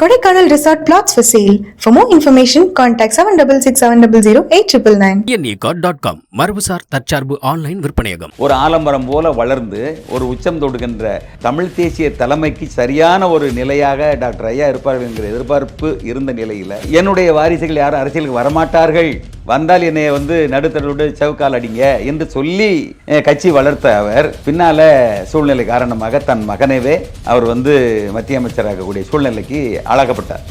Kodaikanal Resort plots for sale. For more information, contact 7667008999. என்இகாட் dot com மரபுசார் தற்சார்பு online விற்பனையகம் ஒரு ஆலமரம் போல வளர்ந்து ஒரு உச்சம் தொடுகின்ற தமிழ் தேசிய தலைமைக்கு சரியான ஒரு நிலையாக டாக்டர் ஐயா இருப்பார்கள் என்கிற எதிர்பார்ப்பு இருந்த நிலையில் என்னுடைய வாரிசுகள் யாரும் அரசியலுக்கு வரமாட்டார்கள் வந்தால் என்னை வந்து நடுத்தரோடு செவுக்கால் அடிங்க என்று சொல்லி கட்சி வளர்த்த அவர் பின்னால சூழ்நிலை காரணமாக தன் மகனவே அவர் வந்து மத்திய அமைச்சராகக்கூடிய சூழ்நிலைக்கு ஆளாக்கப்பட்டார்.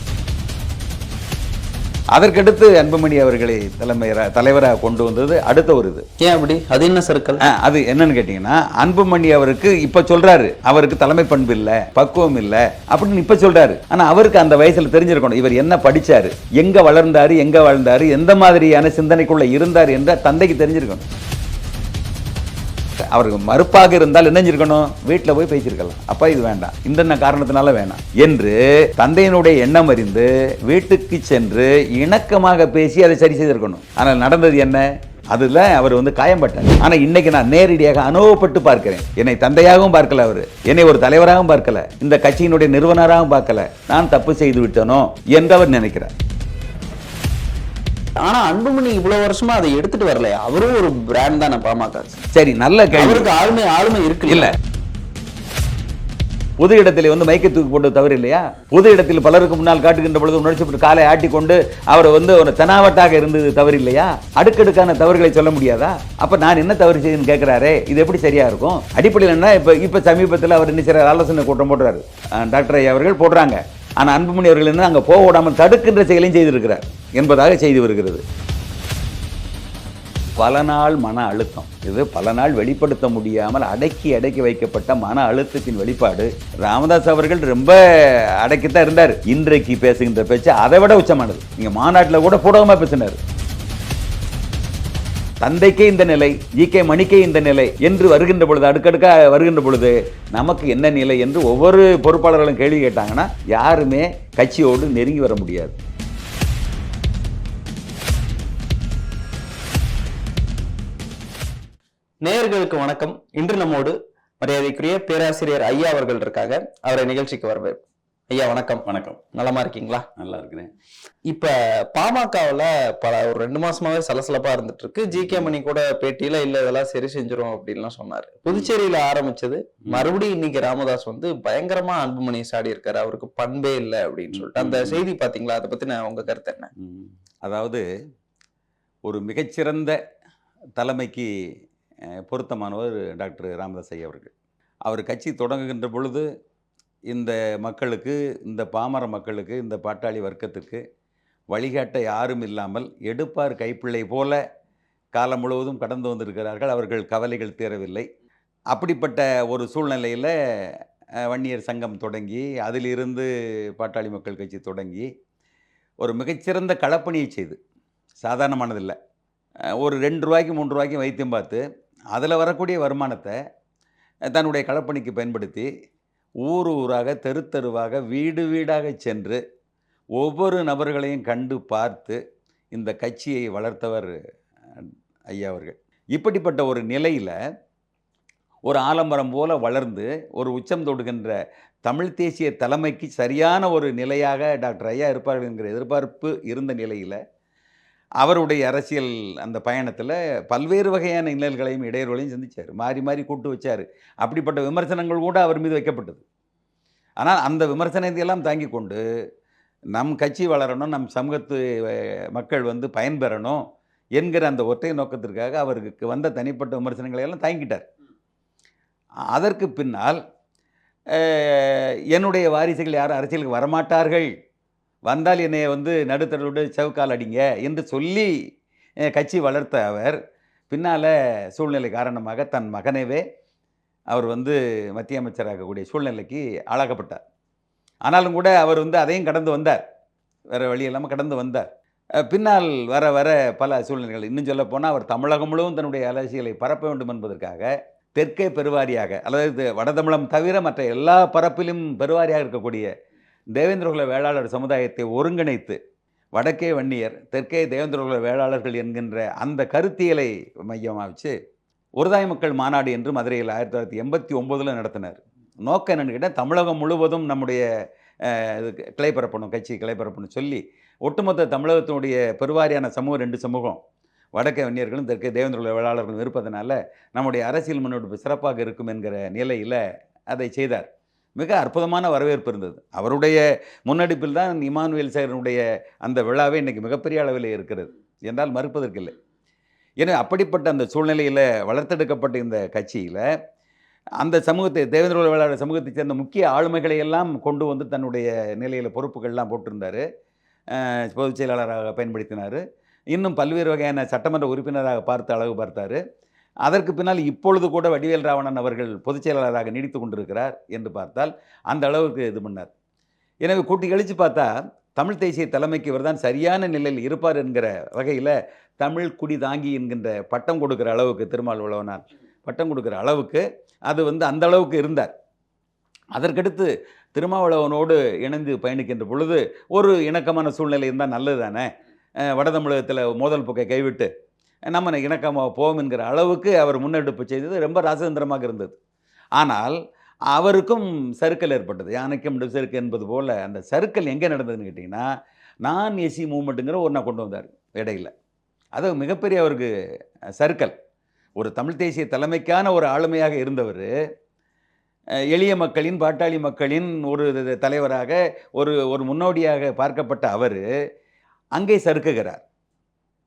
அதற்கடுத்து அன்புமணி அவர்களை தலைமையரா தலைவராக கொண்டு வந்தது அடுத்த ஒரு இது. ஏன் அப்படி? அது என்ன சர்க்கிள்? ஆ, அது என்னன்னு கேட்டீங்கன்னா அன்புமணி அவருக்கு இப்ப சொல்றாரு அவருக்கு தலைமை பண்பு இல்ல பக்குவம் இல்ல அப்படின்னு இப்ப சொல்றாரு. ஆனா அவருக்கு அந்த வயசுல தெரிஞ்சிருக்கணும் இவர் என்ன படிச்சாரு எங்க வளர்ந்தாரு எங்க வாழ்ந்தாரு எந்த மாதிரியான சிந்தனைக்குள்ள இருந்தார் என்ற தந்தைக்கு தெரிஞ்சிருக்கணும். அவருக்கு மறுப்பாக இருந்தால் என்ன செஞ்சிருக்கணும்? வீட்டில் போய் பேசியிருக்கலாம். அப்பா இது வேண்டாம். இந்த காரணத்தினால வேணாம். என்று தந்தையினுடைய எண்ணம் அறிந்து வீட்டுக்கு சென்று இணக்கமாக பேசி அதை சரி செய்திருக்கணும். ஆனால் நடந்தது என்ன? அதுல அவர் வந்து காயம்பட்டார். ஆனா இன்னைக்கு நான் நேரடியாக அனுபவப்பட்டு பார்க்கிறேன். என்னை தந்தையாகவும் பார்க்கல அவர். என்னை ஒரு தலைவராகவும் பார்க்கல. இந்த கட்சியினுடைய நிறுவனராகவும் பார்க்கல. நான் தப்பு செய்து விட்டனோ? என்று அவர் நினைக்கிறார். ஆனா அன்புமணி இவ்வளவு வருஷமா அதை எடுத்துட்டு வரலையா? அவரும் ஒரு பிராண்ட் தானே பாமக. சரி நல்ல கேள்வி. அவருக்கு ஆளுமை ஆளுமை இருக்கு இல்ல. பொது இடத்தில் வந்து மைக்கை தூக்கி போட்டு தவறு இல்லையா பொது இடத்தில் பலருக்கு முன்னால் காட்டுகின்ற பொழுது உணர்ச்சிப்பட்டு காலை ஆட்டிக்கொண்டு அவரை வந்து ஒரு தெனாவட்டாக இருந்தது தவறு இல்லையா அடுக்கடுக்கான தவறுகளை சொல்ல முடியாதா? அப்ப நான் என்ன தவறு செய்யுன்னு கேட்கிறாரே இது எப்படி சரியா இருக்கும்? அடிப்படையில் என்ன? இப்ப இப்ப சமீபத்தில் அவர் என்ன செய்யறாரு ஆலோசனை கூட்டம் போடுறாரு. டாக்டர் ஐயா அவர்கள் போடுறாங்க. ஆனா அன்புமணி அவர்கள் என்ன அங்க போக விடாமல் தடுக்கின்ற செயலையும் செய்திருக்கிறார் என்பதாக செய்தி வருகிறது. பல நாள் மன அழுத்தம். இது பல நாள் வெளிப்படுத்த முடியாமல் அடக்கி அடக்கி வைக்கப்பட்ட மன அழுத்தத்தின் வெளிப்பாடு ராமதாஸ் அவர்கள் ரொம்ப அடக்கித்தான் இருந்தார். இன்றைக்கு பேசுகின்ற பேச்சு அதை விட உச்சமானது. இங்கே மாநாட்டில் கூட பூடகமா பேசினார். தந்தைக்கே இந்த நிலை ஜி கே மணிக்கே இந்த நிலை என்று வருகின்ற பொழுது அடுக்கடுக்காக வருகின்ற பொழுது நமக்கு என்ன நிலை என்று ஒவ்வொரு பொறுப்பாளர்களும் கேள்வி கேட்டாங்கன்னா யாருமே கட்சியோடு நெருங்கி வர முடியாது. நேயர்களுக்கு வணக்கம். இன்று நம்மோடு மரியாதைக்குரிய பேராசிரியர் ஐயா அவர்கள் இருக்காங்க. அவரை நிகழ்ச்சிக்கு வரவேற்பு ஐயா வணக்கம். வணக்கம். நலமா இருக்கீங்களா? நல்லா இருக்கிறேன். இப்ப பாமகவுல பல ஒரு ரெண்டு மாசமாவே சலசலப்பா இருந்துட்டு இருக்கு ஜி கே மணி கூட பேட்டியில இல்ல இதெல்லாம் சரி செஞ்சிரும் அப்படின்லாம் சொன்னாரு. புதுச்சேரியில ஆரம்பிச்சது. மறுபடியும் இன்னைக்கு ராமதாஸ் வந்து பயங்கரமா அன்புமணி சாடி இருக்காரு. அவருக்கு பண்பே இல்ல அப்படின்னு சொல்லிட்டு. அந்த செய்தி பாத்தீங்களா? அதை பத்தி நான் உங்க கருத்து என்ன. அதாவது ஒரு மிகச்சிறந்த தலைமைக்கு பொருத்தமானவர் டாக்டர் ராமதாஸ் ஐயா அவர்கள். அவர் கட்சி தொடங்குகின்ற பொழுது இந்த மக்களுக்கு இந்த பாமர மக்களுக்கு இந்த பாட்டாளி வர்க்கத்துக்கு வழிகாட்ட யாரும் இல்லாமல் எடுப்பார் கைப்பிள்ளை போல காலம் முழுவதும் கடந்து வந்திருக்கிறார்கள். அவர்கள் கவலைகள் தீரவில்லை. அப்படிப்பட்ட ஒரு சூழ்நிலையில் வன்னியர் சங்கம் தொடங்கி அதிலிருந்து பாட்டாளி மக்கள் கட்சி தொடங்கி ஒரு மிகச்சிறந்த களப்பணியை செய்து சாதாரணமானதில்லை. ஒரு ரெண்டு ரூபாய்க்கு மூன்று ரூபாய்க்கும் வைத்தியம் பார்த்து அதில் வரக்கூடிய வருமானத்தை தன்னுடைய களப்பணிக்கு பயன்படுத்தி ஊர் ஊராக தெரு தெருவாக வீடு வீடாக சென்று ஒவ்வொரு நபர்களையும் கண்டு பார்த்து இந்த கட்சியை வளர்த்தவர் ஐயா அவர்கள். இப்படிப்பட்ட ஒரு நிலையில் ஒரு ஆலம்பரம் போல வளர்ந்து ஒரு உச்சம் தொடுகின்ற தமிழ் தேசிய தலைமைக்கு சரியான ஒரு நிலையாக டாக்டர் ஐயா இருப்பார்கள் என்கிற எதிர்பார்ப்பு இருந்த நிலையில் அவருடைய அரசியல் அந்த பயணத்தில் பல்வேறு வகையான இன்னல்களையும் இடையூறுகளையும் சந்திச்சார். மாறி மாறி கூட்டு வச்சார். அப்படிப்பட்ட விமர்சனங்கள் கூட அவர் மீது வைக்கப்பட்டது. ஆனால் அந்த விமர்சனத்தையெல்லாம் தாங்கி கொண்டு நம் கட்சி வளரணும் நம் சமூகத்து மக்கள் வந்து பயன்பெறணும் என்கிற அந்த ஒற்றை நோக்கத்திற்காக அவருக்கு வந்த தனிப்பட்ட விமர்சனங்களை எல்லாம் தாங்கிட்டார். அதற்கு பின்னால் என்னுடைய வாரிசுகள் யாரும் அரசியலுக்கு வரமாட்டார்கள். வந்தால் என்னை வந்து நடுத்தரோடு செவுக்கால் அடிங்க என்று சொல்லி கட்சி வளர்த்த அவர் பின்னால் சூழ்நிலை காரணமாக தன் மகனவே அவர் வந்து மத்திய அமைச்சராகக்கூடிய சூழ்நிலைக்கு ஆளாக்கப்பட்டார். ஆனாலும் கூட அவர் வந்து அதையும் கடந்து வந்தார். வேறு வழி இல்லாமல் கடந்து வந்தார். பின்னால் வர வர பல சூழ்நிலைகள். இன்னும் சொல்ல போனால் அவர் தமிழகம் முழுவதும் தன்னுடைய அரசியலை பரப்ப வேண்டும் என்பதற்காக தெற்கே பெருவாரியாக அல்லது வடதமிழம் தவிர மற்ற எல்லா பரப்பிலும் பெருவாரியாக இருக்கக்கூடிய தேவேந்திரகுல வேளாளர் சமுதாயத்தை ஒருங்கிணைத்து வடக்கே வன்னியர் தெற்கே தேவேந்திரகுல வேளாளர்கள் என்கின்ற அந்த கருத்தியலை மையமாக வச்சு ஒருதாய் மக்கள் மாநாடு என்று மதுரையில் ஆயிரத்தி தொள்ளாயிரத்தி எண்பத்தி ஒம்போதில் நடத்தினார். நோக்கம் என்னன்னு கேட்டால் தமிழகம் முழுவதும் நம்முடைய இது கிளை பரப்பணும் கட்சி கிளை பரப்பணும் சொல்லி ஒட்டுமொத்த தமிழகத்தினுடைய பெருவாரியான சமூகம் ரெண்டு சமூகம். வடக்கு வன்னியர்களும் தெற்கு தேவேந்திர வேளாளர்களும் இருப்பதனால நம்முடைய அரசியல் முன்னெடுப்பு சிறப்பாக இருக்கும் என்கிற நிலையில் அதை செய்தார். மிக அற்புதமான வரவேற்பு இருந்தது. அவருடைய முன்னெடுப்பில் தான் இமானுவேல் சேகரனுடைய அந்த விழாவே இன்றைக்கி மிகப்பெரிய அளவில் இருக்கிறது என்றால் மறுப்பதற்கில்லை. ஏன்னா அப்படிப்பட்ட அந்த சூழ்நிலையில் வளர்த்தெடுக்கப்பட்ட இந்த கட்சியில் அந்த சமூகத்தை தேவேந்திர வேளாளர் சமூகத்தைச் சேர்ந்த முக்கிய ஆளுமைகளை எல்லாம் கொண்டு வந்து தன்னுடைய நிலையில் பொறுப்புகள்லாம் போட்டிருந்தார். பொதுச் செயலாளராக பயன்படுத்தினார். இன்னும் பல்வேறு வகையான சட்டமன்ற உறுப்பினராக பார்த்து அழகு பார்த்தார். அதற்கு பின்னால் இப்பொழுது கூட வடிவேல் ராவணன் அவர்கள் பொதுச் செயலாளராக நீடித்து கொண்டிருக்கிறார் என்று பார்த்தால் அந்த அளவுக்கு இது பண்ணார் எனவே கூட்டி கழித்து பார்த்தா தமிழ் தேசிய தலைமைக்கு இவர்தான் சரியான நிலையில் இருப்பார் என்கிற வகையில் தமிழ் குடி தாங்கி என்கின்ற பட்டம் கொடுக்குற அளவுக்கு திருமால் உழவனார் பட்டம் கொடுக்குற அளவுக்கு அது வந்து அந்த அளவுக்கு இருந்தார். அதற்கடுத்து திருமாவளவனோடு இணைந்து பயணிக்கின்ற பொழுது ஒரு இணக்கமான சூழ்நிலை இருந்தால் நல்லது தானே? வடதமிழகத்தில் வட தமிழகத்தில் மோதல் போக்கை கைவிட்டு நம்ம இணக்கமாக போவோம் என்கிற அளவுக்கு அவர் முன்னெடுப்பு செய்தது ரொம்ப ராசதந்திரமாக இருந்தது. ஆனால் அவருக்கும் சறுக்கல் ஏற்பட்டது. யானைக்கும் சறுக்கு என்பது போல் அந்த சறுக்கல் எங்கே நடந்ததுன்னு கேட்டிங்கன்னா நான் எசி மூமெண்ட்டுங்கிற ஒன்றா கொண்டு வந்தார் இடையில். அது மிகப்பெரிய அவருக்கு சறுக்கல். ஒரு தமிழ் தேசிய தலைமைக்கான ஒரு ஆளுமையாக இருந்தவர் எளிய மக்களின் பாட்டாளி மக்களின் ஒரு தலைவராக ஒரு ஒரு முன்னோடியாக பார்க்கப்பட்ட அவர் அங்கே சறுக்குகிறார்.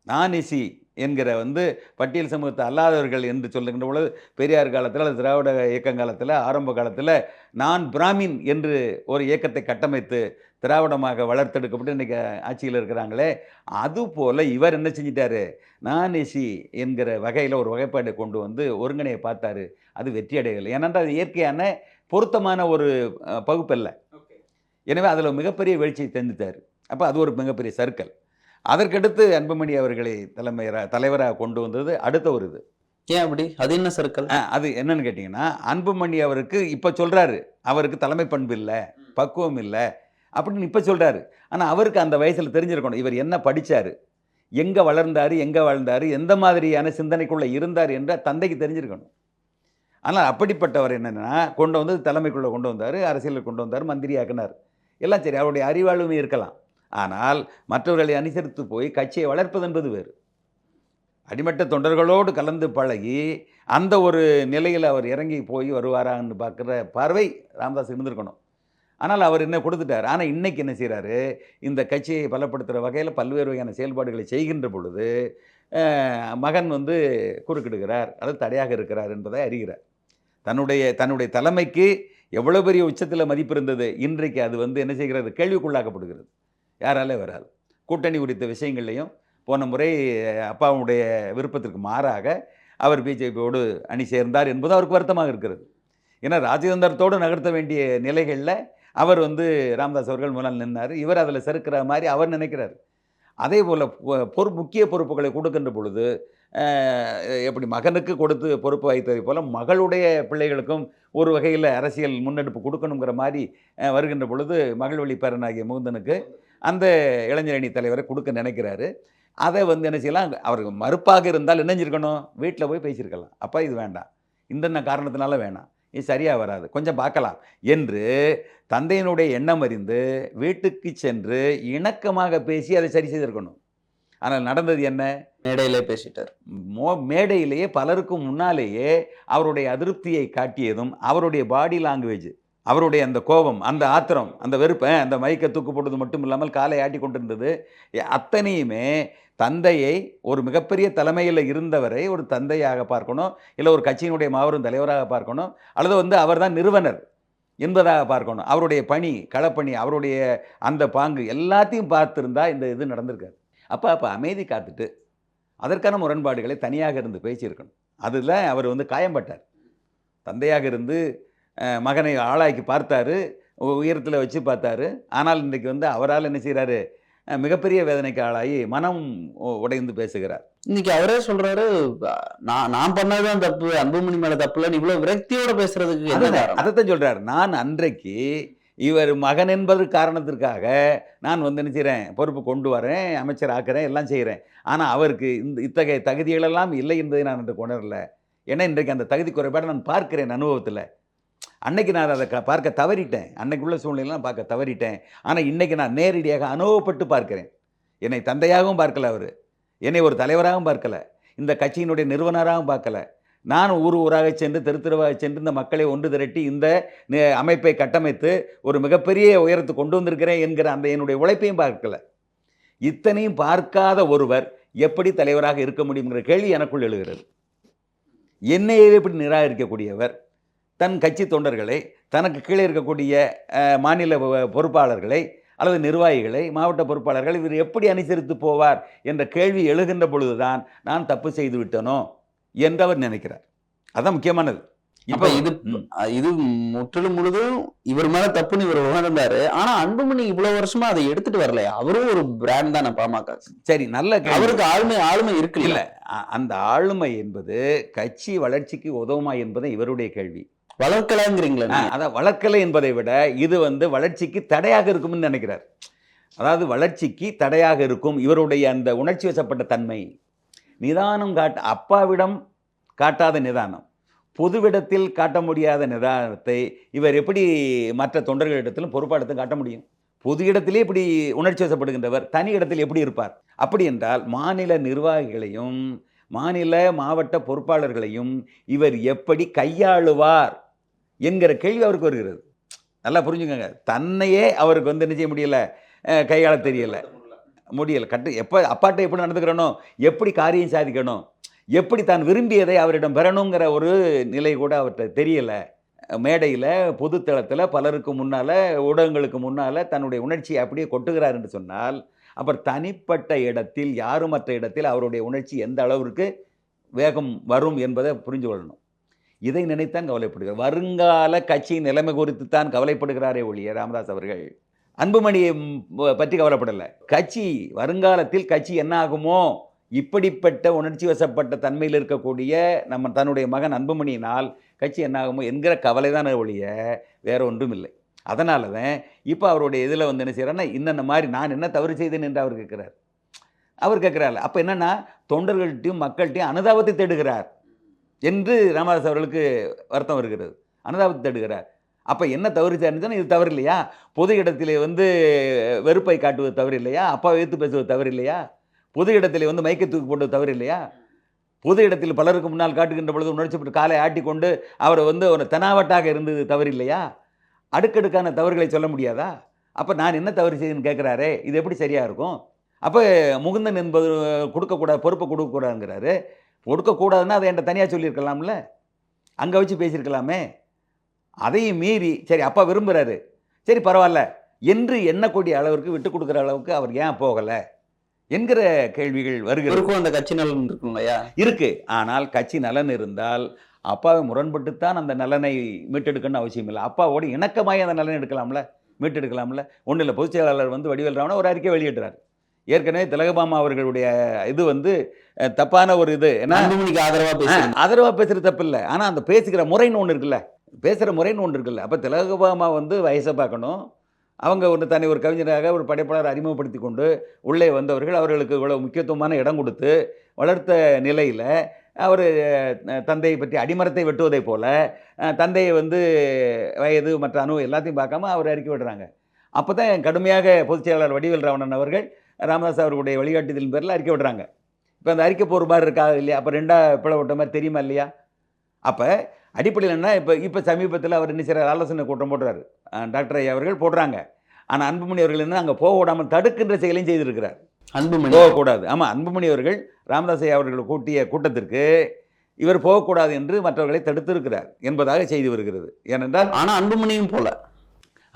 நான் இசி என்கிற வந்து பட்டியல் சமூகத்தை அல்லாதவர்கள் என்று சொல்லுகின்ற பொழுது பெரியார் காலத்தில் அல்லது திராவிட இயக்கம் காலத்தில் ஆரம்ப காலத்தில் நான் பிராமின் என்று ஒரு இயக்கத்தை கட்டமைத்து திராவிடமாக வளர்த்தெடுக்கப்பட்டு இன்றைக்கி ஆட்சியில் இருக்கிறாங்களே அதுபோல் இவர் என்ன செஞ்சிட்டாரு? நான் இசி என்கிற வகையில் ஒரு வகைப்பாட்டை கொண்டு வந்து ஒருங்கிணையை பார்த்தாரு. அது வெற்றி அடையவில்லை. ஏனென்றால் அது இயற்கையான பொருத்தமான ஒரு பகுப்பல்ல. எனவே அதில் மிகப்பெரிய வீழ்ச்சியை தந்துட்டார். அப்போ அது ஒரு மிகப்பெரிய சர்க்கிள் அதற்கடுத்து அன்புமணி அவர்களை தலைமையராக தலைவராக கொண்டு வந்தது அடுத்த ஒரு இது. ஏன் அப்படி? அது என்ன சர்க்கிள்? அது என்னன்னு கேட்டிங்கன்னா அன்புமணி அவருக்கு இப்போ சொல்கிறாரு அவருக்கு தலைமை பண்பு இல்லை பக்குவம் இல்லை அப்படின்னு இப்போ சொல்கிறாரு ஆனால் அவருக்கு அந்த வயசில் தெரிஞ்சிருக்கணும். இவர் என்ன படித்தார் எங்கே வளர்ந்தார் எங்கே வாழ்ந்தார் எந்த மாதிரியான சிந்தனைக்குள்ளே இருந்தார் என்ற தந்தைக்கு தெரிஞ்சிருக்கணும். ஆனால் அப்படிப்பட்டவர் என்னென்னா கொண்டு வந்து தலைமைக்குள்ளே கொண்டு வந்தார் அரசியலில் கொண்டு வந்தார் மந்திரி ஆக்கினார் எல்லாம் சரி அவருடைய அறிவாளுமை இருக்கலாம். ஆனால் மற்றவர்களை அனுசரித்து போய் கட்சியை வளர்ப்பது என்பது வேறு. அடிமட்ட தொண்டர்களோடு கலந்து பழகி அந்த ஒரு நிலையில் அவர் இறங்கி போய் வருவாரான்னு பார்க்குற பார்வை ராமதாஸ் இருந்திருக்கணும். ஆனால் அவர் என்ன கொடுத்துட்டார்? ஆனால் இன்றைக்கி என்ன செய்கிறாரு இந்த கட்சியை பலப்படுத்துகிற வகையில் பல்வேறு வகையான செயல்பாடுகளை செய்கின்ற பொழுது மகன் வந்து குறுக்கிடுகிறார். அதாவது தடையாக இருக்கிறார் என்பதை அறிகிறார். தன்னுடைய தன்னுடைய தலைமைக்கு எவ்வளோ பெரிய உச்சத்தில் மதிப்பு இருந்தது? இன்றைக்கு அது வந்து என்ன செய்கிறது? கேள்விக்குள்ளாக்கப்படுகிறது. யாராலே வராது. கூட்டணி குறித்த விஷயங்கள்லையும் போன முறை அப்பாவுடைய விருப்பத்திற்கு மாறாக அவர் பிஜேபியோடு அணி சேர்ந்தார் என்பது அவருக்கு வருத்தமாக இருக்கிறது. ஏன்னா ராஜதந்திரத்தோடு நகர்த்த வேண்டிய நிலைகளில் அவர் வந்து ராமதாஸ் அவர்கள் முன்னால் நின்னார். இவர் அதில் செருக்கிற மாதிரி அவர் நினைக்கிறார். அதே போல் பொறு முக்கிய பொறுப்புகளை கொடுக்கின்ற பொழுது எப்படி மகனுக்கு கொடுத்து பொறுப்பு வைத்ததை போல் மகளுடைய பிள்ளைகளுக்கும் ஒரு வகையில் அரசியல் முன்னெடுப்பு கொடுக்கணுங்கிற மாதிரி வருகின்ற பொழுது மகள் வழி பேரனாகிய முகுந்தனுக்கு அந்த இளைஞரணி தலைவரை கொடுக்க நினைக்கிறாரு. அதை வந்து என்ன செய்யலாம்? அவருக்கு மறுப்பாக இருந்தால் என்ன செஞ்சிருக்கணும்? வீட்டில் போய் பேசியிருக்கலாம். அப்பா இது வேண்டாம். இந்த காரணத்தினால வேணாம். இது சரியாக வராது. கொஞ்சம் பார்க்கலாம். என்று தந்தையினுடைய எண்ணம் அறிந்து வீட்டுக்கு சென்று இணக்கமாக பேசி அதை சரி செய்திருக்கணும். ஆனால் நடந்தது என்ன? மேடையிலே பேசிட்டார். மோ மேடையிலேயே பலருக்கும் முன்னாலேயே அவருடைய அதிருப்தியை காட்டியதும் அவருடைய பாடி லாங்குவேஜ் அவருடைய அந்த கோபம் அந்த ஆத்திரம் அந்த வெறுப்பை அந்த மைக்கை தூக்கு போட்டது மட்டும் இல்லாமல் காலை ஆட்டி கொண்டிருந்தது. அத்தனையுமே தந்தையை ஒரு மிகப்பெரிய தலைமையில் இருந்தவரை ஒரு தந்தையாக பார்க்கணும் இல்லை ஒரு கட்சியினுடைய மாபெரும் தலைவராக பார்க்கணும் அல்லது வந்து அவர்தான் நிறுவனர் என்பதாக பார்க்கணும். அவருடைய பணி களப்பணி அவருடைய அந்த பாங்கு எல்லாத்தையும் பார்த்துருந்தா இந்த இது நடந்திருக்காது. அப்போ அப்போ அமைதி காத்துட்டு அதற்கான முரண்பாடுகளை தனியாக இருந்து பேசியிருக்கணும். அதில் அவர் வந்து காயம்பட்டார். தந்தையாக இருந்து மகனை ஆளாக்கி பார்த்தாரு. உயரத்தில் வச்சு பார்த்தாரு. ஆனால் இன்றைக்கு வந்து அவரால் என்ன செய்கிறாரு மிகப்பெரிய வேதனைக்கு ஆளாகி மனம் உடைந்து பேசுகிறார். இன்னைக்கு அவரே சொல்றாரு நான் நான் பண்ணதுதான் தப்பு. அன்புமணி மேல தப்பு இல்லை இவ்வளவு விரக்தியோட பேசுறதுக்கு அதைத்தான் சொல்றார். நான் அன்றைக்கு இவர் மகன் என்பது காரணத்திற்காக நான் வந்து என்ன செய்கிறேன் பொறுப்பு கொண்டு வரேன் அமைச்சர் ஆக்குறேன் எல்லாம் செய்கிறேன் ஆனால் அவருக்கு இந்த இத்தகைய தகுதிகளெல்லாம் இல்லை என்பதை நான் இன்று உணரல. ஏன்னா இன்றைக்கு அந்த தகுதி குறைபாடு நான் பார்க்கிறேன் அனுபவத்தில். அன்னைக்கு நான் அதை பார்க்க தவறிட்டேன். அன்னைக்குள்ள சூழ்நிலையெல்லாம் பார்க்க தவறிட்டேன். ஆனால் இன்னைக்கு நான் நேரடியாக அனுபவப்பட்டு பார்க்கிறேன். என்னை தந்தையாகவும் பார்க்கல அவர். என்னை ஒரு தலைவராகவும் பார்க்கல. இந்த கட்சியினுடைய நிறுவனராகவும் பார்க்கல. நான் ஊர் ஊராக சென்று தெரு தெருவாக சென்று இந்த மக்களை ஒன்று திரட்டி இந்த அமைப்பை கட்டமைத்து ஒரு மிகப்பெரிய உயரத்துக்கு கொண்டு வந்திருக்கிறேன் என்கிற அந்த என்னுடைய உழைப்பையும் பார்க்கல. இத்தனையும் பார்க்காத ஒருவர் எப்படி தலைவராக இருக்க முடியுங்கிற கேள்வி எனக்குள் எழுகிறது. என்னையே இப்படி நிராகரிக்கக்கூடியவர் தன் கட்சி தொண்டர்களை தனக்கு கீழே இருக்கக்கூடிய மாநில பொறுப்பாளர்களை அல்லது நிர்வாகிகளை மாவட்ட பொறுப்பாளர்கள் இவர் எப்படி அனுசரித்து போவார் என்ற கேள்வி எழுகின்ற பொழுதுதான் நான் தப்பு செய்து விட்டனோ என்று அவர் நினைக்கிறார். அதான் முக்கியமானது. இப்ப இது. இது முற்றிலும் முழுதும் இவர் மேல தப்புன்னு இவர் உணர்ந்தாரு. ஆனா அன்புமணி இவ்வளவு வருஷமா அதை எடுத்துட்டு வரலையா? அவரும் ஒரு பிராண்ட் தானே பாமக. சரி நல்ல. அவருக்கு ஆளுமை ஆளுமை இருக்கு இல்ல அந்த ஆளுமை என்பது கட்சி வளர்ச்சிக்கு உதவுமா என்பது இவருடைய கேள்வி. வளர்க்கலாங்கிறீங்களா அதான் வளர்க்கலை என்பதை விட இது வந்து வளர்ச்சிக்கு தடையாக இருக்கும்னு நினைக்கிறார். அதாவது வளர்ச்சிக்கு தடையாக இருக்கும் இவருடைய அந்த உணர்ச்சி வசப்பட்ட தன்மை. நிதானம் காட்ட அப்பாவிடம் காட்டாத நிதானம். பொதுவிடத்தில் காட்ட முடியாத நிதானத்தை இவர் எப்படி மற்ற தொண்டர்களிடத்திலும் பொறுப்பாளத்திலும் காட்ட முடியும்? பொது இடத்திலே இப்படி உணர்ச்சி வசப்படுகின்றவர் தனி இடத்தில் எப்படி இருப்பார்? அப்படி என்றால் மாநில நிர்வாகிகளையும் மாநில மாவட்ட பொறுப்பாளர்களையும் இவர் எப்படி கையாளுவார் என்கிற கேள்வி அவருக்கு வருகிறது. நல்லா புரிஞ்சுக்கோங்க. தன்னையே அவருக்கு வந்து என்ன செய்ய முடியலை? கையாள தெரியலை. முடியலை. கட்டு எப்போ அப்பாட்ட எப்படி நடந்துக்கிறனோ எப்படி காரியம் சாதிக்கணும் எப்படி தான் விரும்பியதை அவரிடம் பெறணுங்கிற ஒரு நிலை கூட அவர்கிட்ட தெரியலை. மேடையில் பொதுத்தளத்தில் பலருக்கு முன்னால் ஊடகங்களுக்கு முன்னால் தன்னுடைய உணர்ச்சியை அப்படியே கொட்டுகிறார் என்று சொன்னால் அப்புறம் தனிப்பட்ட இடத்தில் யாருமற்ற இடத்தில் அவருடைய உணர்ச்சி எந்த அளவிற்கு வேகம் வரும் என்பதை புரிஞ்சு கொள்ளணும் இதை நினைத்தான் கவலைப்படுகிறார். வருங்கால கட்சியின் நிலைமை குறித்து தான் கவலைப்படுகிறாரே ஒழிய ராமதாஸ் அவர்கள். அன்புமணியை பற்றி கவலைப்படலை. கட்சி வருங்காலத்தில் கட்சி என்ன ஆகுமோ இப்படிப்பட்ட உணர்ச்சி வசப்பட்ட தன்மையில் இருக்கக்கூடிய நம்ம தன்னுடைய மகன் அன்புமணியினால் கட்சி என்னாகுமோ என்கிற கவலை தான் ஒழிய வேற ஒன்றும் இல்லை அதனால தான் இப்போ அவருடைய இதில் வந்து என்ன செய்கிறாருன்னா இந்தந்த மாதிரி நான் என்ன தவறு செய்தேன்? என்று அவர் கேட்குறார். அவர் கேட்குறாரு. அப்போ என்னென்னா தொண்டர்கள்ட்டையும் மக்கள்கிட்டையும் அனுதாபத்தை தேடுகிறார் என்று ராமதாஸ் அவர்களுக்கு வருத்தம் வருகிறது. அனுதாபத்தை தேடுகிறார். அப்போ என்ன தவறு செய்யணும் இது தவறு இல்லையா? பொது இடத்திலே வந்து வெறுப்பை காட்டுவது தவறு இல்லையா? அப்பா வைத்து பேசுவது தவறு இல்லையா? பொது இடத்திலே வந்து மைக்கை தூக்கி போட்டது தவறு இல்லையா? பொது இடத்தில் பலருக்கு முன்னால் காட்டுகின்ற பொழுது உணர்ச்சிப்பட்டு காலை ஆட்டிக்கொண்டு அவரை வந்து ஒரு தெனாவட்டாக இருந்தது தவறு இல்லையா? அடுக்கடுக்கான தவறுகளை சொல்ல முடியாதா? அப்போ நான் என்ன தவறு செய்தேன்னு கேட்குறாரே இது எப்படி சரியாக இருக்கும்? அப்போ முகுந்தன் என்பது கொடுக்கக்கூடாது பொறுப்பை கொடுக்கக்கூடாதுங்கிறாரு. கொடுக்கக்கூடாதுன்னா அதை என்கிட்ட தனியாக சொல்லியிருக்கலாம்ல? அங்கே வச்சு பேசியிருக்கலாமே? அதையும் மீறி சரி அப்பா விரும்புகிறாரு சரி பரவாயில்ல. என்று எண்ணக்கூடிய அளவிற்கு விட்டு கொடுக்குற அளவுக்கு அவர் ஏன் போகலை? என்கிற கேள்விகள் வருகிறது. அந்த கட்சி நலன் இருக்கும் இல்லையா இருக்கு. ஆனால் கட்சி நலன் இருந்தால் அப்பாவை முரண்பட்டுத்தான் அந்த நலனை மீட்டெடுக்கணும்னு அவசியம் இல்லை. அப்பாவோடு இணக்கமாய் அந்த நலனை எடுக்கலாம்ல? மீட்டெடுக்கலாம்ல? ஒன்றும் இல்லை. பொதுச் செயலாளர் வந்து வடிவேல் ராவணன் ஒரு அறிக்கை வெளியிடுறார். ஏற்கனவே திலகபாமா அவர்களுடைய இது வந்து தப்பான ஒரு இது. ஏன்னா அன்புமணிக்கு ஆதரவா பேசுறீங்க ஆதரவாக பேசுகிறது தப்பு இல்லை ஆனால் அந்த பேசுகிற முறைன்னு ஒன்று இருக்குல்ல? பேசுகிற முறைன்னு ஒன்று இருக்குல்ல? அப்போ திலகபாமா வந்து வயசை பார்க்கணும். அவங்க ஒரு தனி ஒரு கவிஞராக ஒரு படைப்பாளர் அறிமுகப்படுத்தி கொண்டு உள்ளே வந்தவர்கள் அவர்களுக்கு இவ்வளவு முக்கியத்துவமான இடம் கொடுத்து வளர்த்த நிலையில் அவர் தந்தையை பற்றி அடிமரத்தை வெட்டுவதைப் போல் தந்தையை வந்து வயது மற்ற அணு எல்லாத்தையும் பார்க்காம அவர் அறிக்கை விடுறாங்க. அப்போ தான் கடுமையாக பொதுச் செயலாளர் வடிவேல் ராவணன் அவர்கள் ராமதாஸ் அவர்களுடைய வழிகாட்டுதலின் பேரில் அறிக்கை விடுறாங்க. இப்போ அந்த அறிக்கை போகிற மாதிரி இருக்கா இல்லையா? அப்போ ரெண்டா பிளவு மாதிரி தெரியுமா இல்லையா? அப்போ அடிப்படையில் என்ன இப்போ இப்போ சமீபத்தில் அவர் என்ன செய்கிறார் ஆலோசனை கூட்டம் போடுறாரு. டாக்டர் ஐயா அவர்கள் போடுறாங்க. ஆனால் அன்புமணி அவர்கள் என்ன அங்கே போக விடாமல் தடுக்கின்ற செயலையும் செய்திருக்கிறார். அன்புமணி போகக்கூடாது. ஆமாம் அன்புமணி அவர்கள் ராமதாஸ் ஐயா அவர்கள் கூட்டிய கூட்டத்திற்கு இவர் போகக்கூடாது என்று மற்றவர்களை தடுத்திருக்கிறார் என்பதாக செய்தி வருகிறது. ஏனென்றால் ஆனா அன்புமணியும் போல.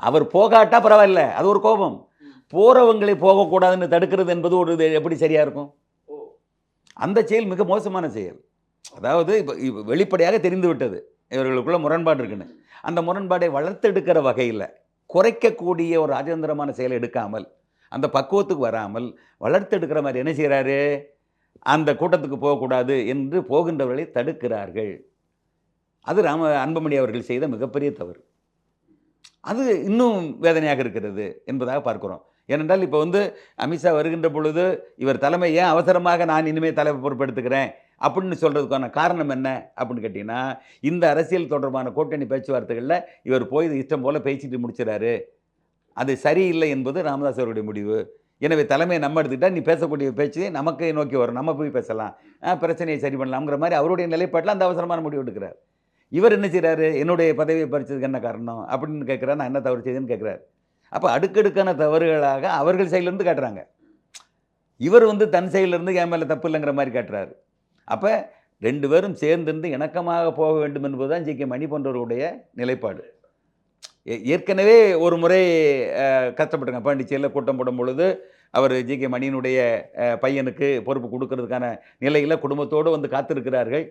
அவர் போகாட்டா பரவாயில்ல அது ஒரு கோபம். போறவங்களை போகக்கூடாதுன்னு தடுக்கிறது என்பது ஒரு எப்படி சரியா இருக்கும்? அந்த செயல் மிக மோசமான செயல். அதாவது இப்போ இப்போ வெளிப்படையாக தெரிந்து விட்டது. இவர்களுக்குள்ள முரண்பாடு இருக்குன்னு. அந்த முரண்பாடை வளர்த்தெடுக்கிற வகையில் குறைக்கக்கூடிய ஒரு ராஜேந்திரமான செயலை எடுக்காமல் அந்த பக்குவத்துக்கு வராமல் வளர்த்தெடுக்கிற மாதிரி என்ன செய்கிறாரு? அந்த கூட்டத்துக்கு போகக்கூடாது என்று போகின்றவர்களை தடுக்கிறார்கள். அது ராம அன்புமணி அவர்கள் செய்த மிகப்பெரிய தவறு. அது இன்னும் வேதனையாக இருக்கிறது என்பதாக பார்க்குறோம். ஏனென்றால் இப்போ வந்து அமித்ஷா வருகின்ற பொழுது இவர் தலைமை ஏன் அவசரமாக நான் இனிமேல் தலைமை பொறுப்பெடுத்துக்கிறேன் அப்படின்னு சொல்கிறதுக்கான காரணம் என்ன அப்படின்னு கேட்டிங்கன்னா இந்த அரசியல் தொடர்பான கூட்டணி பேச்சுவார்த்தைகளில் இவர் போய் இஷ்டம் போல் பேசிட்டு முடிச்சிடாரு அது சரியில்லை என்பது ராமதாஸ் அவருடைய முடிவு. எனவே தலைமையை நம்ம எடுத்துக்கிட்டால் நீ பேசக்கூடிய பேச்சு நமக்கு நோக்கி வரும். நம்ம போய் பேசலாம். ஆ, பிரச்சனையை சரி பண்ணலாம்ங்கிற மாதிரி அவருடைய நிலைப்பாட்டில் அந்த அவசரமான முடிவு எடுக்கிறார். இவர் என்ன செய்கிறாரு என்னுடைய பதவியை பறிச்சதுக்கு என்ன காரணம்? அப்படின்னு கேட்குறாரு. நான் என்ன தவறு செய்தேன்னு கேட்குறாரு. அப்போ அடுக்கடுக்கான தவறுகளாக அவர்கள் சைட்லேருந்து காட்டுறாங்க. இவர் வந்து தன் சைட்லேருந்து என் மேலே தப்பு இல்லைங்கிற மாதிரி காட்டுறாரு. அப்போ ரெண்டு பேரும் சேர்ந்திருந்து இணக்கமாக போக வேண்டும் என்பதுதான் ஜி கே மணி போன்றவருடைய நிலைப்பாடு. ஏற்கனவே ஒரு முறை அஹ், கஷ்டப்பட்டுங்க பாண்டிச்சேரியில் கூட்டம் போடும் பொழுது அவர் ஜி. கே. மணியினுடைய பையனுக்கு பொறுப்பு கொடுக்கறதுக்கான நிலையில் குடும்பத்தோடு வந்து காத்திருக்கிறார்கள்.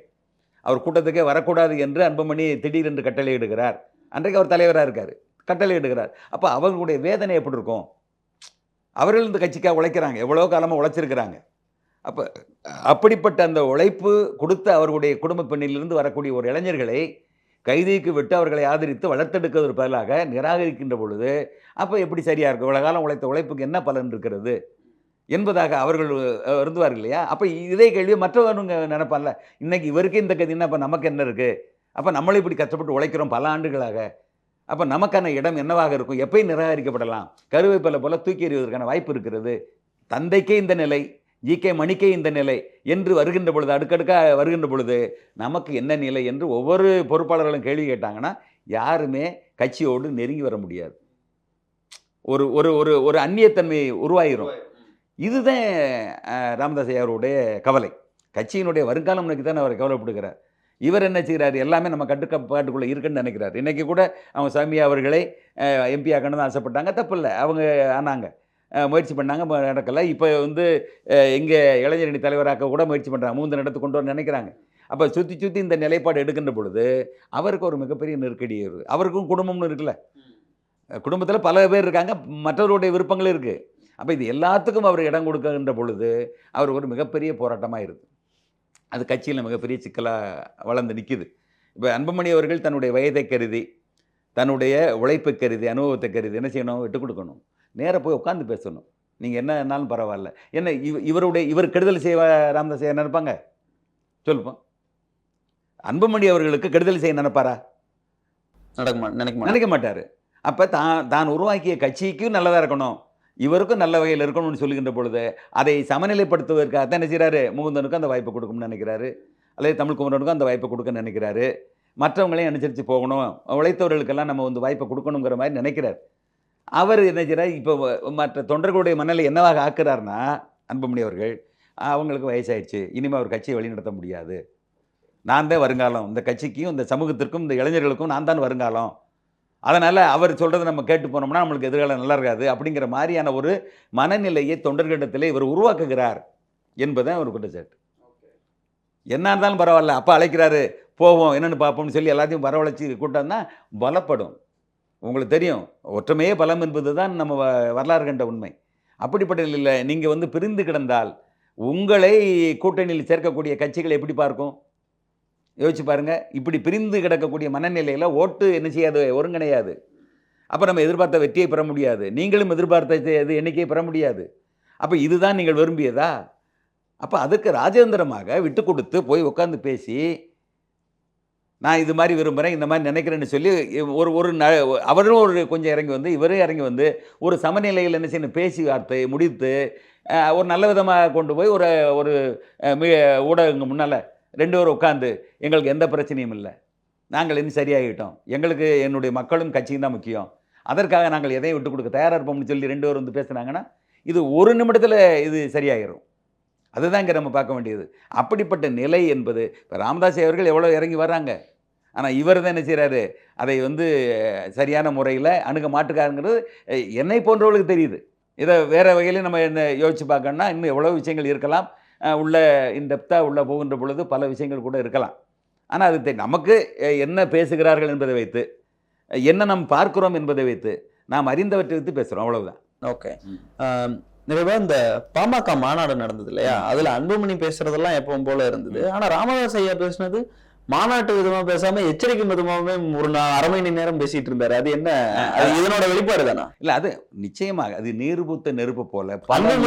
அவர் கூட்டத்துக்கே வரக்கூடாது என்று அன்புமணி திடீரென்று கட்டளையிடுகிறார். அன்றைக்கு அவர் தலைவராக இருக்கார். கட்டளையிடுகிறார். அப்போ அவர்களுடைய வேதனை எப்படி இருக்கும்? அவர்கள் இந்த கட்சிக்காக உழைக்கிறாங்க. எவ்வளோ காலமாக உழைச்சிருக்கிறாங்க. அப்போ அப்படிப்பட்ட அந்த உழைப்பு கொடுத்த அவர்களுடைய குடும்ப பெண்ணிலிருந்து வரக்கூடிய ஒரு இளைஞர்களை கைதிக்கு விட்டு அவர்களை ஆதரித்து வளர்த்தெடுக்கிறதுக்கு பதிலாக நிராகரிக்கின்ற பொழுது அப்போ எப்படி சரியாக இருக்கும்? இவ்வளோ காலம் உழைத்த உழைப்புக்கு என்ன பலன் இருக்கிறது? என்பதாக அவர்கள் இருந்துவார்கள் இல்லையா? அப்போ இதே கேள்வி மற்றவங்க நினைப்பான்ல இன்றைக்கி இவருக்கு இந்த கதின்னா அப்போ நமக்கு என்ன இருக்குது அப்போ நம்மளே இப்படி கஷ்டப்பட்டு உழைக்கிறோம் பல ஆண்டுகளாக. அப்போ நமக்கான இடம் என்னவாக இருக்கும்? எப்பயும் நிராகரிக்கப்படலாம். கருவேப்பிலை போல் தூக்கி எறிவதற்கான வாய்ப்பு இருக்கிறது. தந்தைக்கே இந்த நிலை. ஜிகே மணிக்கே இந்த நிலை என்று வருகின்ற பொழுது அடுக்கடுக்காக வருகின்ற பொழுது நமக்கு என்ன நிலை என்று ஒவ்வொரு பொறுப்பாளர்களும் கேள்வி கேட்டாங்கன்னா யாருமே கட்சியோடு நெருங்கி வர முடியாது. ஒரு ஒரு ஒரு ஒரு அந்நியத்தன்மை உருவாகிரும் இதுதான் ராமதாஸ் ஐயாருடைய கவலை. கட்சியினுடைய வருங்காலம் நோக்கி தான் அவர் கவலைப்படுகிறார். இவர் என்ன செய்கிறார்? எல்லாமே நம்ம கட்டுக்கப்பாட்டுக்குள்ளே இருக்குன்னு நினைக்கிறார். இன்றைக்கி கூட அவங்க சாமி அவர்களை எம்பி ஆக்கணும்னு ஆசைப்பட்டாங்க. தப்பு இல்லை. அவங்க ஆனாங்க. முயற்சி பண்ணாங்க நடக்கலை. இப்போ வந்து இங்கே இளைஞரணி தலைவராக்க கூட முயற்சி பண்ணுறாங்க மூன்று இடத்துக்கு கொண்டு வர நினைக்கிறாங்க. அப்போ சுற்றி சுற்றி இந்த நிலைப்பாடு எடுக்கின்ற பொழுது அவருக்கு ஒரு மிகப்பெரிய நெருக்கடி வருது அவருக்கும் குடும்பம்னு இருக்குல்ல. குடும்பத்தில் பல பேர் இருக்காங்க. மற்றவருடைய விருப்பங்களும் இருக்குது அப்போ இது எல்லாத்துக்கும் அவர் இடம் கொடுக்கின்ற பொழுது அவர் ஒரு மிகப்பெரிய போராட்டமாக இருக்குது அது கட்சியில் மிகப்பெரிய சிக்கலாக வளர்ந்து நிற்கிது இப்போ அன்புமணி அவர்கள் தன்னுடைய வயதை கருதி தன்னுடைய உழைப்பை கருதி அனுபவத்தை கருதி என்ன செய்யணும்? விட்டு கொடுக்கணும். நேராக போய் உட்காந்து பேசணும். நீங்கள் என்ன என்னாலும் பரவாயில்ல. என்ன இவ இவருடைய இவர் கெடுதல் செய்வ ராமதாஸ் ஐயா நினைப்பாங்க? சொல்லுப்போம் அன்புமணி அவர்களுக்கு கெடுதல் செய்ய நினைப்பாரா? நடக்க நினைக்க நினைக்க மாட்டார். அப்போ தான் தான் உருவாக்கிய கட்சிக்கும் நல்லதாக இருக்கணும். இவருக்கும் நல்ல வகையில் இருக்கணும்னு சொல்லுகின்ற பொழுது அதை சமநிலைப்படுத்துவதற்காக தான் என்ன செய்கிறாரு முகுந்தனுக்கும் அந்த வாய்ப்பை கொடுக்கணும்னு நினைக்கிறாரு. அல்லது தமிழ் குமரனுக்கும் அந்த வாய்ப்பை கொடுக்க நினைக்கிறாரு. மற்றவங்களையும் அனுசரித்து போகணும். உழைத்தவர்களுக்கெல்லாம் நம்ம வந்து வாய்ப்பை கொடுக்கணுங்கிற மாதிரி நினைக்கிறார். அவர் என்ன செய்கிறார் இப்போ மற்ற தொண்டர்களுடைய மனநிலை என்னவாக ஆக்குறாருன்னா அன்புமணி அவர்கள் அவங்களுக்கு வயசாயிடுச்சு. இனிமேல் அவர் கட்சியை வழிநடத்த முடியாது. நான் தான் வருங்காலம். இந்த கட்சிக்கும் இந்த சமூகத்திற்கும் இந்த இளைஞர்களுக்கும் நான் தான் வருங்காலம். அதனால் அவர் சொல்கிறத நம்ம கேட்டு போனோம்னா நம்மளுக்கு எதிர்காலம் நல்லா இருக்காது. அப்படிங்கிற மாதிரியான ஒரு மனநிலையை தொண்டர்களிடத்தில் இவர் உருவாக்குகிறார் என்பதுதான் ஒரு குற்றச்சாட்டு. என்ன இருந்தாலும் பரவாயில்ல. அப்பா அழைக்கிறாரு போவோம் என்னென்னு பார்ப்போம்னு சொல்லி எல்லாத்தையும் வரவழைச்சி கூட்டம்னா பலப்படும். உங்களுக்கு தெரியும் ஒற்றுமையே பலம் என்பது தான் நம்ம வ- வரலாறு கண்ட உண்மை. அப்படிப்பட்ட நிலையில் நீங்கள் வந்து பிரிந்து கிடந்தால் உங்களை கூட்டணியில் சேர்க்கக்கூடிய கட்சிகள் எப்படி பார்க்கும்? யோசிச்சு பாருங்கள் இப்படி பிரிந்து கிடக்கக்கூடிய மனநிலையில் ஓட்டு என்ன செய்யாது? ஒருங்கிணையாது. அப்போ நம்ம எதிர்பார்த்த வெற்றியை பெற முடியாது. நீங்களும் எதிர்பார்த்த இது எண்ணிக்கையை பெற முடியாது. அப்போ இதுதான் நீங்கள் விரும்பியதா? அப்போ அதுக்கு ராஜேந்திரமாக விட்டு கொடுத்து போய் உட்காந்து பேசி நான் இது மாதிரி விரும்புகிறேன் இந்த மாதிரி நினைக்கிறேன்னு சொல்லி ஒரு ஒரு ந அவரும் ஒரு கொஞ்சம் இறங்கி வந்து இவரும் இறங்கி வந்து ஒரு சமநிலையில் என்ன செய்யணும் பேசி வார்த்தை முடித்து ஒரு நல்ல விதமாக கொண்டு போய் ஒரு ஒரு அஹ், ஊடகங்க முன்னால் ரெண்டு பேரும் உட்காந்து எங்களுக்கு எந்த பிரச்சனையும் இல்லை. நாங்கள் இன்னும் சரியாகிட்டோம். எங்களுக்கு என்னுடைய மக்களும் கட்சியும் தான் முக்கியம். அதற்காக நாங்கள் எதையும் விட்டு கொடுக்க தயாராக இருப்போம்னு சொல்லி ரெண்டு பேரும் வந்து பேசுனாங்கன்னா இது ஒரு நிமிடத்தில் இது சரியாயிரும். அதுதான் இங்கே நம்ம பார்க்க வேண்டியது. அப்படிப்பட்ட நிலை என்பது இப்போ ராமதாஸ் அவர்கள் எவ்வளோ இறங்கி வர்றாங்க. ஆனால் இவர் தான் என்ன செய்கிறாரு அதை வந்து சரியான முறையில் அணுக மாட்டுக்காருங்கிறது என்னை போன்றவர்களுக்கு தெரியுது. இதை வேறு வகையில் நம்ம என்ன யோசித்து பார்க்கணும்னா இன்னும் எவ்வளோ விஷயங்கள் இருக்கலாம். உள்ள இன்டெப்த்தாக உள்ள போகின்ற பொழுது பல விஷயங்கள் கூட இருக்கலாம். ஆனால் அது நமக்கு என்ன பேசுகிறார்கள் என்பதை வைத்து என்ன நாம் பார்க்கிறோம் என்பதை வைத்து நாம் அறிந்தவற்றை வைத்து பேசுகிறோம் அவ்வளவுதான். ஓகே. ம். நிறைய இந்த பாமக மாநாடு நடந்தது இல்லையா அதுல அன்புமணி பேசுறதெல்லாம் எப்பவும் போல இருந்தது. ஆனா ராமதாஸ் ஐயா பேசுனது மாநாட்டு விதமா பேசாம எச்சரிக்கை விதமாவே ஒரு அரை மணி நேரம் பேசிட்டு இருந்தாரு. அது என்ன? அது இதனோட வெளிப்பாடு தானா? இல்லை அது நிச்சயமாக அது நீர் பூத்த நெருப்பு போல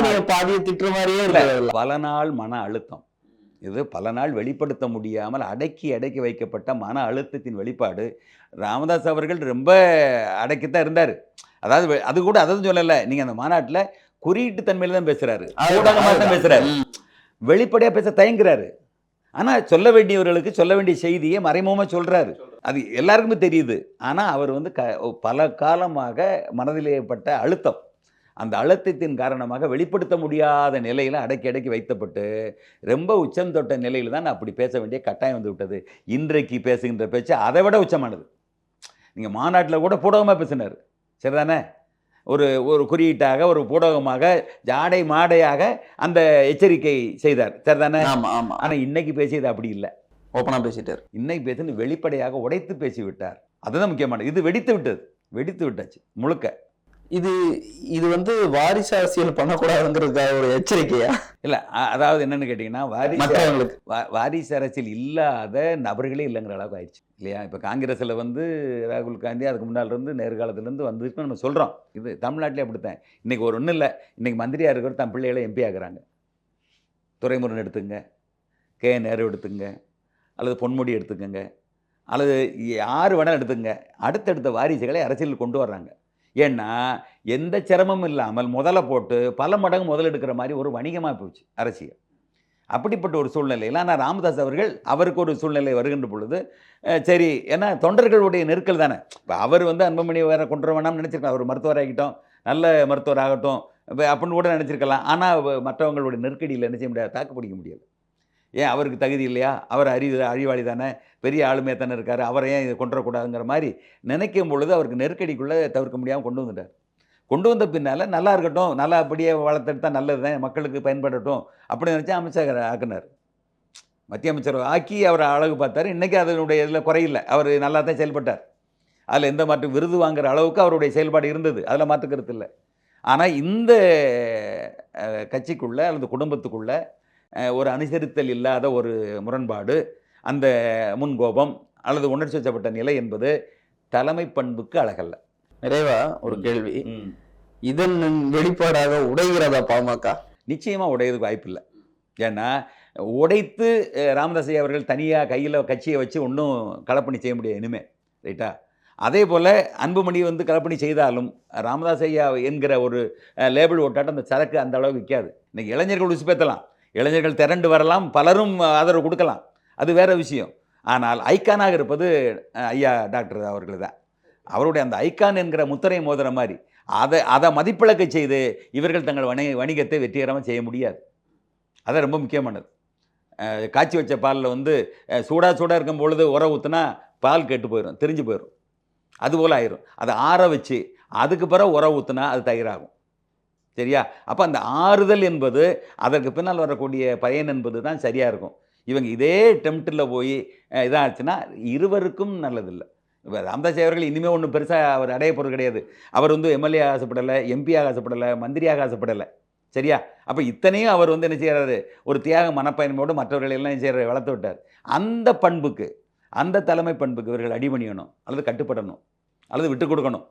நாள் பாதியை திட்டுற மாதிரியே இல்ல, பல நாள் மன அழுத்தம். இது பல நாள் வெளிப்படுத்த முடியாமல் அடக்கி அடக்கி வைக்கப்பட்ட மன அழுத்தத்தின் வெளிப்பாடு. ராமதாஸ் அவர்கள் ரொம்ப அடக்கித்தான் இருந்தார். அதாவது அது கூட அதாவது சொல்லலை. நீங்கள் அந்த மாநாட்டில் குறியீட்டு தன்மையில் தான் பேசுகிறாரு ஊடகமாக தான் பேசுகிறாரு ம். வெளிப்படையாக பேச தயங்குறாரு. ஆனால் சொல்ல வேண்டியவர்களுக்கு சொல்ல வேண்டிய செய்தியை மறைமுகமாக சொல்கிறாரு அது எல்லாருக்குமே தெரியுது. ஆனால் அவர் வந்து க பல காலமாக மனதில் ஏற்பட்ட அழுத்தம். அந்த அழுத்தத்தின் காரணமாக வெளிப்படுத்த முடியாத நிலையில் அடக்கி அடக்கி வைத்தப்பட்டு ரொம்ப உச்சம் தொட்ட நிலையில் தான் அப்படி பேச வேண்டிய கட்டாயம் வந்து விட்டது. இன்றைக்கு பேசுகின்ற பேச்சு அதை விட உச்சமானது. நீங்கள் மாநாட்டில் கூட பூடகமாக பேசினார். சரிதானே? ஒரு ஒரு குறியீட்டாக ஒரு பூடகமாக ஜாடை மாடையாக அந்த எச்சரிக்கை செய்தார். சரிதானே? ஆமா ஆமா. ஆனால் இன்னைக்கு பேசியது அப்படி இல்லை. ஓப்பனா பேசிட்டாரு. இன்னைக்கு பேசுன்னு வெளிப்படையாக உடைத்து பேசி விட்டார் அதுதான் முக்கியமானது. இது வெடித்து விட்டது. வெடித்து விட்டாச்சு முழுக்க. இது இது வந்து வாரிசு அரசியல் பண்ணக்கூடாதுங்கிறதுக்காக ஒரு எச்சரிக்கையா? இல்லை அதாவது என்னன்னு கேட்டிங்கன்னா வாரிசு வாரிசு அரசியல் இல்லாத நபர்களே இல்லைங்கிற அளவுக்கு ஆயிடுச்சு இல்லையா? இப்போ காங்கிரஸில் வந்து ராகுல் காந்தி அதுக்கு முன்னால் இருந்து நேர்காலத்துலேருந்து வந்துட்டு நம்ம சொல்கிறோம் இது தமிழ்நாட்டிலே அப்படித்தான். இன்றைக்கி ஒரு ஒன்றும் இல்லை. இன்றைக்கி மந்திரியாக இருக்கிற தன் பிள்ளைகளை எம்பி ஆக்குறாங்க. துரைமுருகன் எடுத்துங்க கே நேரு எடுத்துங்க அல்லது பொன்முடி எடுத்துக்கங்க அல்லது யார் வேணாலும் எடுத்துங்க அடுத்தடுத்த வாரிசுகளை அரசியல் கொண்டு வர்றாங்க. ஏன்னா எந்த சிரமமும் இல்லாமல் முதல்ல போட்டு பல மடங்கு முதல் எடுக்கிற மாதிரி ஒரு வணிகமாக போச்சு அரசியல். அப்படிப்பட்ட ஒரு சூழ்நிலையில் ஆனால் ராமதாஸ் அவர்கள் அவருக்கு ஒரு சூழ்நிலை வருகின்ற பொழுது சரி ஏன்னா தொண்டர்களுடைய நெருக்கல் தானே. இப்போ அவர் வந்து அன்புமணி வேற கொண்டு வர வேணாம்னு நினச்சிருக்கலாம். அவர் மருத்துவராகிட்டோம் நல்ல மருத்துவராகட்டும் இப்ப அப்படின்னு கூட நினச்சிருக்கலாம். ஆனால் மற்றவங்களுடைய நெருக்கடியில் என்ன செய்ய முடியாது தாக்கு பிடிக்க முடியாது ஏன் அவருக்கு தகுதி இல்லையா? அவர் அறிவு அறிவாளி தானே? பெரிய ஆளுமையாக தானே இருக்கார். அவரை ஏன் இதை கொண்டு வரக்கூடாதுங்கிற மாதிரி நினைக்கும் பொழுது அவருக்கு நெருக்கடிக்குள்ளே தவிர்க்க முடியாமல் கொண்டு வந்துட்டார். கொண்டு வந்த பின்னால் நல்லா இருக்கட்டும் நல்லா அப்படியே வளர்த்தெடுத்தால் நல்லது தான் மக்களுக்கு பயன்படட்டும் அப்படின்னு நினச்சி அமைச்சர் ஆக்குனார். மத்திய அமைச்சர் ஆக்கி அவர் அழகு பார்த்தார். இன்றைக்கி அதனுடைய இதில் குறையில்லை அவர் நல்லா தான் செயல்பட்டார். அதில் எந்த மாற்று விருது வாங்குற அளவுக்கு அவருடைய செயல்பாடு இருந்தது. அதில் மாற்றுக்கிறது இல்லை. ஆனால் இந்த கட்சிக்குள்ளே அல்லது குடும்பத்துக்குள்ளே ஒரு அனுசரித்தல் இல்லாத ஒரு முரண்பாடு அந்த முன்கோபம் அல்லது உணர்ச்சி வச்சப்பட்ட நிலை என்பது தலைமை பண்புக்கு அழகல்ல. நிறைவா ஒரு கேள்வி. இதன் வெளிப்பாடாக உடைகிறதா பாமக? நிச்சயமாக உடையதுக்கு வாய்ப்பில்லை. ஏன்னா உடைத்து ராமதாஸ் ஐயா அவர்கள் தனியாக கையில் கட்சியை வச்சு ஒன்றும் களப்பணி செய்ய முடியாது இனிமே ரைட்டா? அதே போல் அன்புமணி வந்து களப்பணி செய்தாலும் ராமதாஸ் ஐயா என்கிற ஒரு லேபிள் ஓட்டாட்டம் அந்த சரக்கு அந்த அளவுக்கு விற்காது இன்னைக்கு இளைஞர்கள் உசுப்பேற்றலாம் இளைஞர்கள் திரண்டு வரலாம் பலரும் ஆதரவு கொடுக்கலாம். அது வேற விஷயம். ஆனால் ஐக்கானாக இருப்பது ஐயா டாக்டர் அவர்கள் தான் அவருடைய அந்த ஐக்கான் என்கிற முத்திரை மோதிர மாதிரி அதை அதை மதிப்பிழக்க செய்து இவர்கள் தங்கள் வணிக வணிகத்தை வெற்றிகரமாக செய்ய முடியாது. அது ரொம்ப முக்கியமானது. காய்ச்சி வச்ச பாலில் வந்து சூடாக சூடாக இருக்கும் பொழுது உர ஊற்றுனா பால் கெட்டு போயிடும் தெரிஞ்சு போயிடும் அதுபோல் ஆயிரும். அதை ஆற வச்சு அதுக்கு பிறகு உர ஊற்றுனா அது தயிராகும். சரியா? அப்போ அந்த ஆறுதல் என்பது அதற்கு பின்னால் வரக்கூடிய பயன் என்பது தான் சரியாக இருக்கும். இவங்க இதே டெம்ப்டில் போய் அஹ், இதாச்சுன்னா இருவருக்கும் நல்லதில்லை. இப்போ ராமதாஸ் அவர்கள் இனிமேல் ஒன்றும் பெருசாக அவர் அடைய போகிறது கிடையாது. அவர் வந்து எம்எல்ஏ ஆசைப்படலை எம்பியாக ஆசைப்படலை மந்திரியாக ஆசைப்படலை. சரியா? அப்போ இத்தனையும் அவர் வந்து என்ன செய்கிறாரு ஒரு தியாக மனப்பயன்போடு மற்றவர்கள் எல்லாம் என்ன செய்கிறார் வளர்த்து விட்டார். அந்த பண்புக்கு அந்த தலைமை பண்புக்கு இவர்கள் அடிபணியணும் அல்லது கட்டுப்படணும் அல்லது விட்டு கொடுக்கணும்.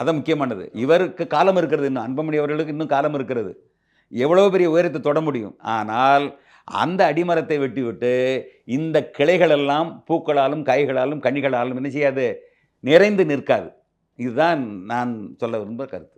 அதான் முக்கியமானது. இவருக்கு காலம் இருக்கிறது இன்னும். அன்பமணி அவர்களுக்கு இன்னும் காலம் இருக்கிறது. எவ்வளோ பெரிய உயரத்தை தொட முடியும்? ஆனால் அந்த அடிமரத்தை வெட்டிவிட்டு இந்த கிளைகளெல்லாம் பூக்களாலும் காய்களாலும் கனிகளாலும் என்ன செய்யாது? நிறைந்து நிற்காது. இதுதான் நான் சொல்ல விரும்புகிற கருத்து.